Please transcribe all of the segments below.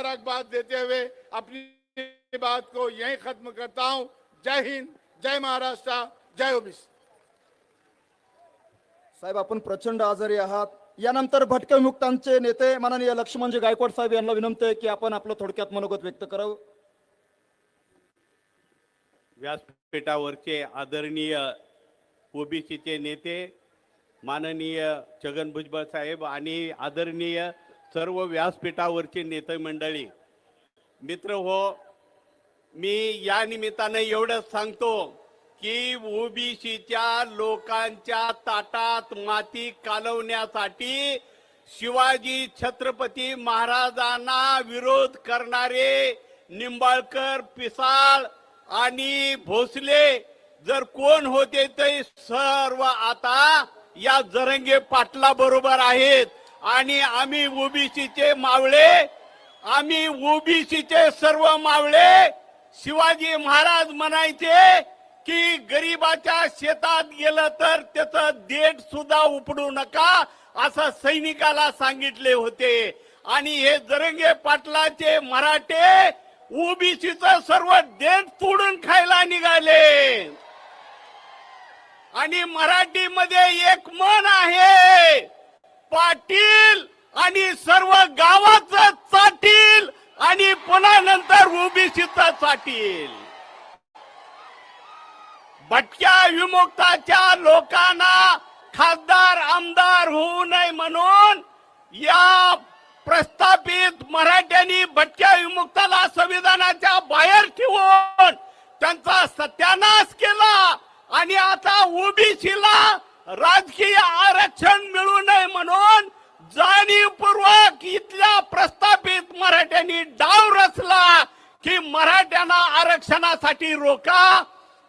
मुबारकबाद देते हुए अपनी बात को यहीं खत्म करता हूं। जय हिंद जय महाराष्ट्र जय ओबीसी। साहेब आपण प्रचंड आजारी आहात। यानंतर भटक्या विमुक्तांचे नेते माननीय लक्ष्मणजी गायकवाड साहेब यांना विनंती आहे की आपण आपलं थोडक्यात मनोगत व्यक्त करावं. व्यासपीठावरचे आदरणीय ओबीसीचे नेते माननीय छगन भुजबळ साहेब आणि आदरणीय सर्व व्यासपीठावरचे नेते मंडळी मित्र हो मी या निमित्तानं एवढंच सांगतो की ओबीसीच्या लोकांच्या ताटात माती कालवण्यासाठी शिवाजी छत्रपती महाराजांना विरोध करणारे निंबाळकर पिसाळ आणि भोसले जर कोण होते ते सर्व आता या जरंगे पाटला बरोबर आहेत. आणि आम्ही ओबीसीचे मावळे आम्ही ओबीसीचे सर्व मावळे शिवाजी महाराज म्हणायचे की गरीबाच्या शेतात गेलं तर त्याचं देठ सुद्धा उपडू नका असं सैनिकाला सांगितले होते. आणि हे जरंगे पाटलाचे मराठे ओबीसीच सर्व देठ तोडून खायला निघाले. आणि मराठीमध्ये एक मन आहे पाटील आणि सर्व गावाच चाटील आणि पुन्हा नंतर ओबीसीचा चाटील भटक्या विमुक्ताच्या लोकांना खासदार आमदार होऊ नये म्हणून या प्रस्थापित मराठ्यांनी भटक्या विमुक्ताला संविधानाच्या बाहेर ठेवून त्यांचा सत्यानाश केला आणि आता ओबीसीला राजकीय आरक्षण मिळू नये म्हणून जाणीवपूर्वक इथल्या प्रस्थापित मराठ्यांनी डाव रचला की मराठ्यांना आरक्षणासाठी रोका.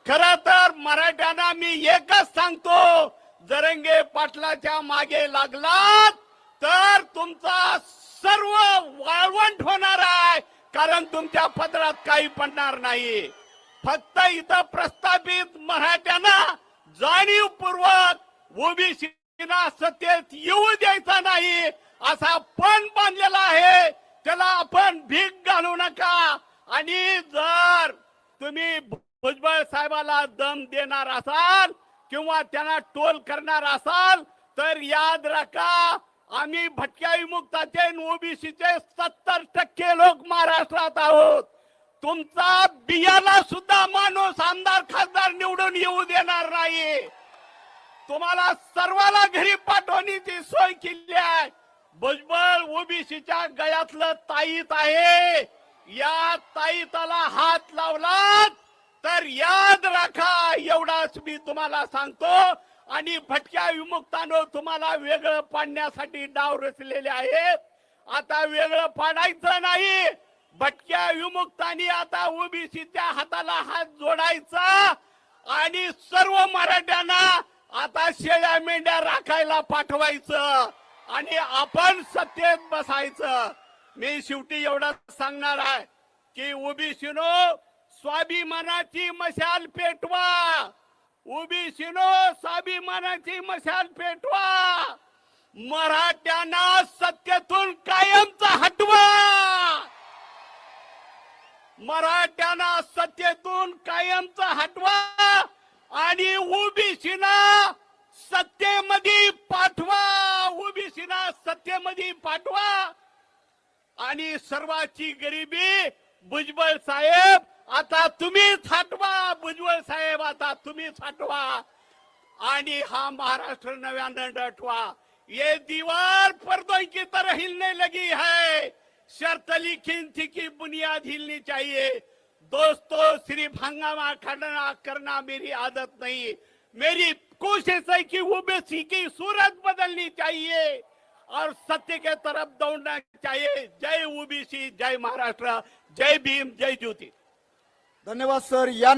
खर तर मराठ्यांना मी एकच सांगतो जरंगे पाटलाच्या मागे लागलात तर तुमचा सर्व वाळवंट होणार आहे कारण तुमच्या पत्रात काही पडणार नाही. फक्त इथं प्रस्थापित मराठ्यांना जाणीवपूर्वक ओबीसीना सत्तेत येऊ द्यायचा नाही असा पण बांधलेला आहे. त्याला आपण भीक घालू नका. आणि जर तुम्ही भुजबळ साहेबाला दम देणार असाल किंवा त्यांना टोल करणार असाल तर याद राखा आम्ही भटक्या विमुक्ताचे ओबीसीचे सत्तर टक्के लोक महाराष्ट्रात आहोत. तुमचा बियाला सुद्धा माणूस आमदार खासदार निवडून येऊ देणार नाही. तुम्हाला सर्वाला घरी पाठवण्याची सोय केली आहे. भुजबळ ओबीसीच्या गळ्यातलं ताईत आहे. या ताईताला हात लावलात तर याद राखा एवढाच मी तुम्हाला सांगतो. आणि भटक्या विमुक्तानं तुम्हाला वेगळं पाडण्यासाठी डाव रचलेले आहेत. आता वेगळं पाडायचं नाही. भटक्या विमुक्तांनी आता ओबीसीच्या हाताला हात जोडायचा आणि सर्व मराठ्यांना आता शेळ्या मेंढ्या राखायला पाठवायचं आणि आपण सत्तेत बसायचं. मी शेवटी एवढं सांगणार आहे की ओबीसीनो स्वाभिमानाची मशाल पेटवा. ओबीसीनो स्वाभिमानाची मशाल पेटवा. मराठ्यांना सत्तेतून काय हटवा मराठ्यांना सत्तेतून कायमचा हटवा आणि ओबीसीना सत्तेमध्ये पाठवा. ओबीसीना सत्तेमध्ये पाठवा. आणि सर्वाची गरिबी भुजबळ साहेब आता तुम्हीच हटवा. भुजबळ साहेब आता तुम्हीच हटवा. आणि हा महाराष्ट्र नव्यानं डटवा ये दीवार पर्दों की तरह हिलने लगी है. शर्त लिखी थी कि बुनियाद हिलनी चाहिए. दोस्तों सिर्फ़ हंगामा खड़ना करना मेरी आदत नहीं। मेरी कोशिश है कि वो बेसी की सूरत बदलनी चाहिए और सत्य के तरफ़ दौड़ना चाहिए। जय ओबीसी, जय महाराष्ट्र, जय भीम, जय ज्योति। धन्यवाद, सर। या